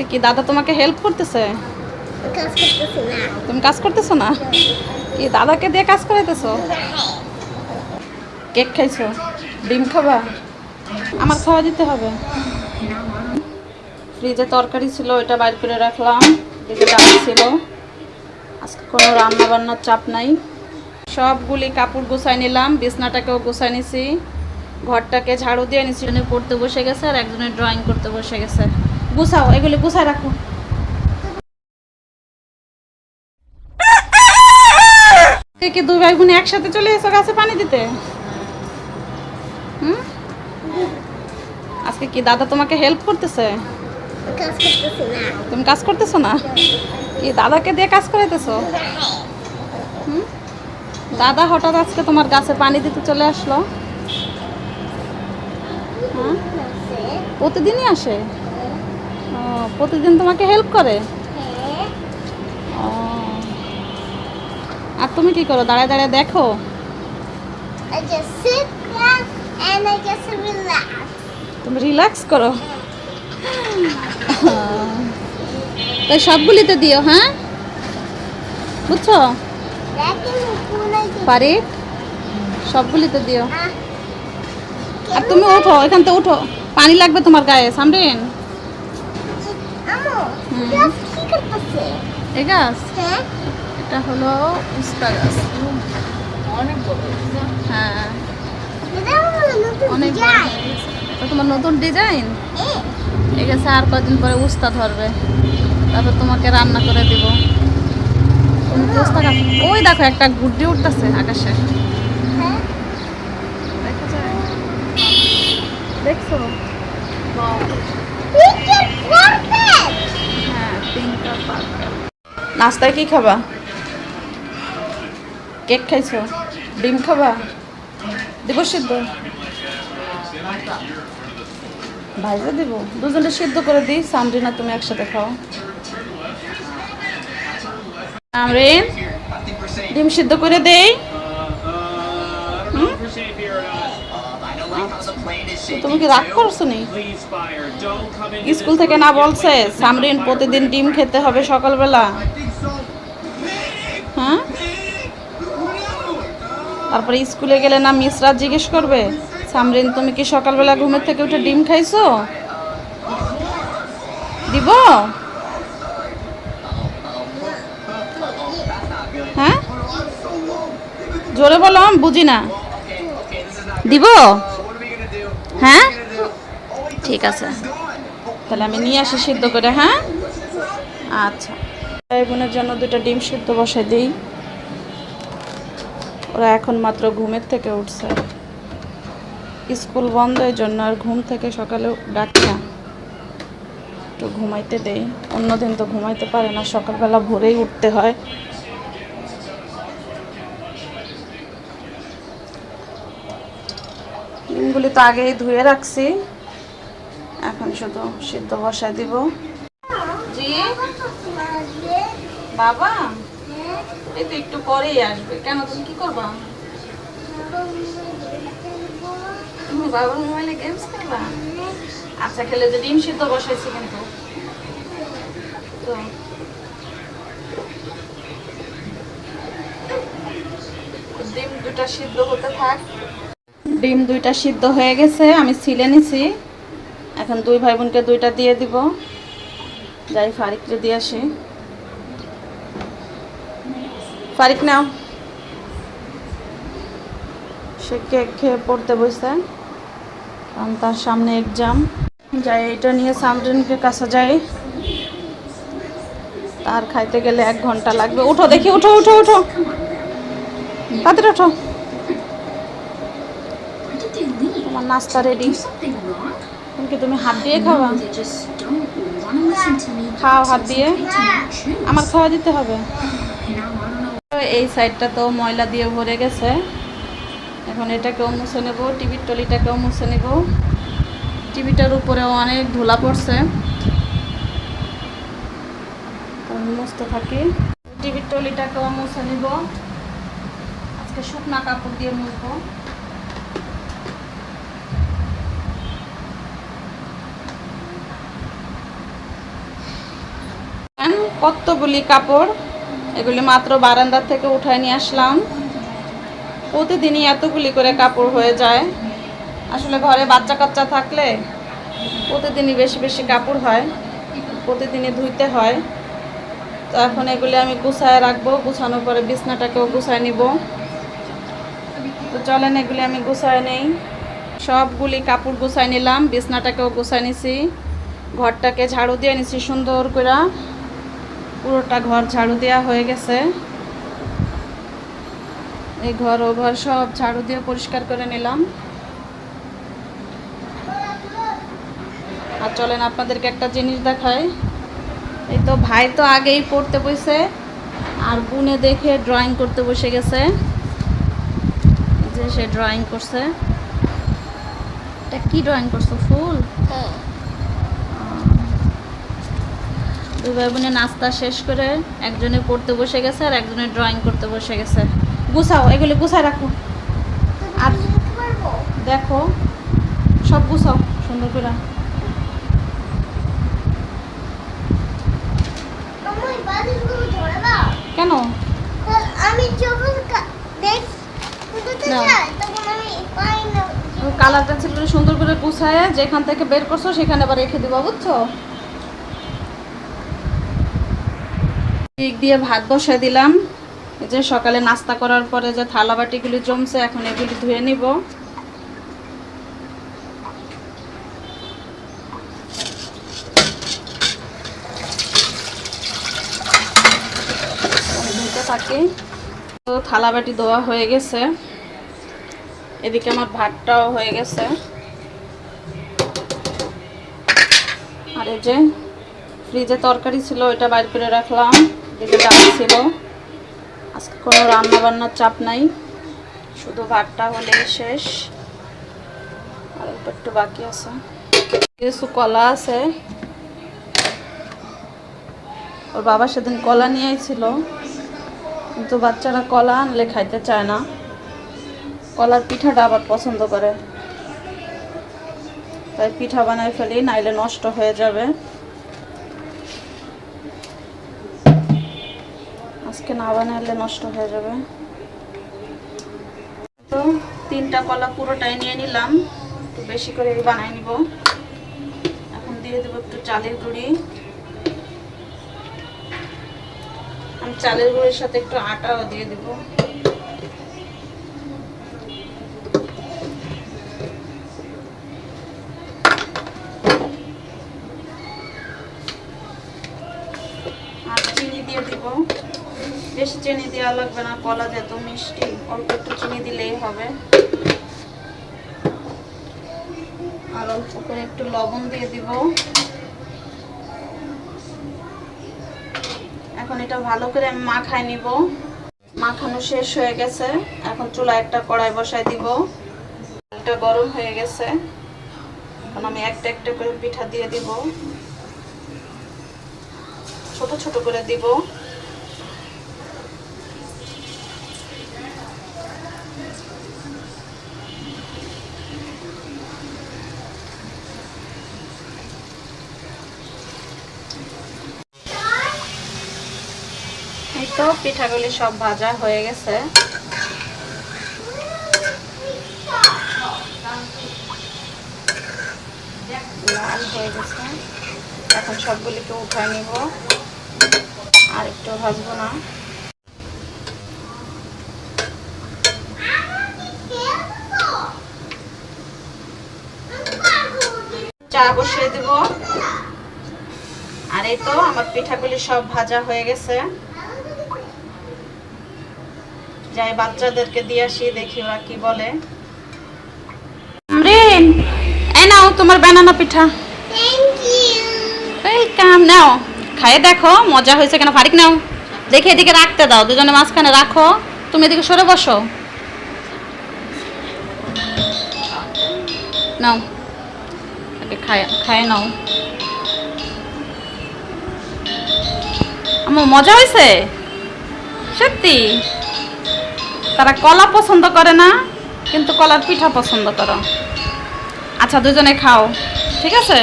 আজকে কি দাদা তোমাকে হেল্প করতেছে? তুমি কাজ করতেছো না? কি দাদাকে দিয়ে কাজ করাইতেছো? কেক খাইছো? ডিম খাবা? আমার খাওয়া দিতে হবে। ফ্রিজে তরকারি ছিল ওইটা বাইর করে রাখলাম। ডাল ছিল। আজকে কোনো রান্না বান্নার চাপ নাই। সবগুলি কাপড় গুছাই নিলাম বিছনাটাকেও গুছাই নিছি। ঘরটাকে ঝাড়ু দিয়ে নিছি পড়তে বসে গেছে আর একজনের ড্রয়িং করতে বসে গেছে। গুছাও, এগুলি গুছাই রাখো। কে দুই ভাই বোন একসাথে চলে এসো গাছে পানি দিতে? হুম? আজকে কি দাদা তোমাকে হেল্প করতেছে? তুমি কাজ করতেছো না? কি দাদাকে দিয়ে কাজ করাইতেছো? হুম? দাদা হঠাৎ আজকে তোমার গাছে পানি দিতে চলে আসলো। হ্যাঁ প্রতিদিনই আসে? প্রতিদিন তোমাকে হেল্প করে? হ্যাঁ। ও। আর তুমি কি করো? দাঁড়ায় দাঁড়ায় দেখো. তুমি রিল্যাক্স করো। তাই সবগুলিতে দিও হ্যাঁ? বুঝছ? পারি? সবগুলিতে দিও। Ah, আর তুমি ওঠো এখান থেকে উঠো পানি লাগবে তোমার গায়ে সামরিন আমো হুম। গাছ কি করতেছে এ গাছ? হ্যাঁ। এটা হলো উস্তা গাছ হ্যাঁ। অনেক বড়। তোমার নতুন ডিজাইন? আর কদিন পরে উস্তা ধরবে। তারপর তোমাকে রান্না করে দিব। উস্তা ওই দেখো একটা গুড্ডি উঠতেছে আকাশে হ্যাঁ দেখা যায় দেখছ পিকচার পারফেক্ট হ্যাঁ পিঙ্ক নাস্তায় কি খাবা? কেক খাইছো? ডিম খাবা? দিব সিদ্ধ? ভাইজা দিব। দুজনটা সিদ্ধ করে দিই। সামরিনা তুমি একসাথে খাও। আমরিন ডিম সিদ্ধ করে দেই। তুমি কি রাগ করছ নি? স্কুল থেকে না বলছে, সামরিন প্রতিদিন ডিম খেতে হবে সকালবেলা। হ্যাঁ তারপরে স্কুলে গেলে না মিসরা জিজ্ঞেস করবে, সামরিন, তুমি কি সকালবেলা ঘুমের থেকে উঠে ডিম খাইছো? দিব? হ্যাঁ? জোরে বলো বুঝি না। দিব? হ্যাঁ? ঠিক আছে। তাহলে আমি নিয়ে আসি সিদ্ধ করে হ্যাঁ? আচ্ছা। বোনের জন্য দুটো ডিম সিদ্ধ বসে দিই। ওরা এখন মাত্র ঘুমের থেকে উঠছে। স্কুল বন্ধ এই জন্য আর ঘুম থেকে সকালে ডাকি না। একটু ঘুমাইতে দেই। অন্যদিন তো ঘুমাইতে পারে না, সকালবেলা ভোরেই উঠতে হয়। ডিমগুলি তো আগেই ধুয়ে রাখছি। এখন শুধু সিদ্ধ বসায় দিব। জি। বাবা? এই তো একটু পরেই আসবে। কেন তুমি কি করবা? তুমি বাবার মোবাইলে গেমস খেলবা? আচ্ছা খেলে যে ডিম সিদ্ধ বসাইছি কিন্তু। তো। ডিম দুটা সিদ্ধ হতে থাক। ডিম দুইটা সিদ্ধ হয়ে গেছে আমি ছিলে নিছি। এখন দুই ভাই বোনকে দুইটা দিয়ে দিব। যাই ফারিককে দিয়ে আসি। ফারিক নাও। সে কেক খেয়ে পড়তে বসে কারণ তার সামনে এক্সাম যাই এটা নিয়ে সামরিনকে কাছে যাই। তার খাইতে গেলে এক ঘণ্টা লাগবে। উঠো দেখি উঠো উঠো উঠো। তাদের উঠো। তোমার নাস্তা রেডি তুমি হাত দিয়ে খাওয়া খাও হাত দিয়ে। আমার খাওয়া দিতে হবে। এই সাইডটা তো ময়লা দিয়ে ভরে গেছে। এখন এটাকেও মুছে নেব টিভির টলিটাকেও মুছে নেব। টিভিটার উপরেও অনেক ধুলা পড়ছে। মুছতে থাকি। টিভির টলিটাকেও মুছে নিব। আজকে শুকনা কাপড় দিয়ে মুছবো। কতগুলি কাপড়? এগুলি মাত্র বারান্দার থেকে উঠায় নিয়ে আসলাম। প্রতিদিনই এতগুলি করে কাপড় হয়ে যায়। আসলে ঘরে বাচ্চা কাচ্চা থাকলে প্রতিদিনই বেশি বেশি কাপড় হয়, প্রতিদিনই ধুইতে হয়। তো এখন এগুলি আমি গুছায় রাখব, গুছানোর পরে বিছনাটাকেও গুছায় নিব। তো চলেন এগুলি আমি গুছায় নেই। সবগুলি কাপড় গুছায় নিলাম, বিছনাটাকেও গুছাই নিছি। ঘরটাকে ঝাড়ু দিয়ে নিছি সুন্দর করে পুরোটা ঘর ঝাড়ু দেওয়া হয়ে গেছে। এই ঘর ও ঘর সব ঝাড়ু দিয়ে পরিষ্কার করে নিলাম। আর চলেন আপনাদেরকে একটা জিনিস দেখাই। এই তো ভাই তো আগেই পড়তে বসে, আর বুনে দেখে ড্রয়িং করতে বসে গেছে। যে সে ড্রয়িং করছে। এটা কি ড্রয়িং করছ, ফুল? হ্যাঁ। দুই ভাই বোনে নাস্তা শেষ করে একজনে পড়তে বসে গেছে আর একজনে ড্রয়িং করতে বসে গেছে। গুছাও এগুলি গুছায় রাখো। আর দেখো সব গুছাও সুন্দর করে। কেন? কারণ আমি যখন কা- দেখ বুঝতে নাও। চাই তখন আমি পাই না কালার পেন্সিলগুলো সুন্দর করে গুছায় যেখান থেকে বের করছ সেখানে আবার রেখে দিবা বুঝছ? দিক দিয়ে ভাত বসে দিলাম। যে সকালে নাস্তা করার পরে যে থালা বাটিগুলি জমছে, এখন এগুলি ধুয়ে নিব। থাকি তো থালা বাটি ধোয়া হয়ে গেছে। এদিকে আমার ভাতটাও হয়ে গেছে। আর এই যে ফ্রিজে তরকারি ছিল, ওইটা বাইর করে রাখলাম। ডাল ছিল আজকে কোনো রান্না বান্নার চাপ নাই, শুধু ভাতটা হলেই শেষ। আর একটু বাকি আছে। কিছু কলা আছে। ওর বাবা সেদিন কলা নিয়ে আইছিল, কিন্তু বাচ্চারা কলা আনলে খাইতে চায় না। কলার পিঠাটা আবার পছন্দ করে। তাই পিঠা বানাই ফেলি, নাইলে নষ্ট হয়ে যাবে। আজকে না বানালে নষ্ট হয়ে যাবে। তো তিনটা কলা পুরোটাই নিয়ে নিলাম। একটু বেশি করে বানাই নিব। এখন দিয়ে দেবো একটু চালের গুঁড়ি। আমি চালের গুঁড়ির সাথে একটু আটাও দিয়ে দেবো। চিনি দেওয়া লাগবে না, কলা যেহেতু মিষ্টি, অল্প একটু চিনি দিলেই হবে। আর অল্প করে একটু লবণ দিয়ে দিব। এখন এটা ভালো করে আমি মাখায় নিব। মাখানো শেষ হয়ে গেছে। এখন চুলা একটা কড়াই বসাই দিব। এটা গরম হয়ে গেছে। এখন আমি একটা একটা করে পিঠা দিয়ে দিব। ছোট ছোট করে দিব এই তো পিঠাগুলি সব ভাজা হয়ে গেছে। লাল হয়ে গেছে। এখন সবগুলিকে উঠায় নিব। আর একটু ভাজবো না। চা বসিয়ে দিব। আর এই তো আমার পিঠাগুলি সব ভাজা হয়ে গেছে। যাই বাচ্চাদেরকে দিয়ে আসি দেখি ওরা কি বলে। আমরিন এই নাও তোমার বানানো পিঠা। ইউ ওয়েলকাম নাও। খায়ে দেখো মজা হয়েছে কেন? ফারিক নাও। দেখে এদিকে রাখতে দাও দুজনে মাঝখানে রাখো। তুমি এদিকে সরে বসো। নাও। খায় খায় নাও। আমার মজা হয়েছে? সত্যি? তারা কলা পছন্দ করে না, কিন্তু কলার পিঠা পছন্দ করো। আচ্ছা দুজনে খাও, ঠিক আছে?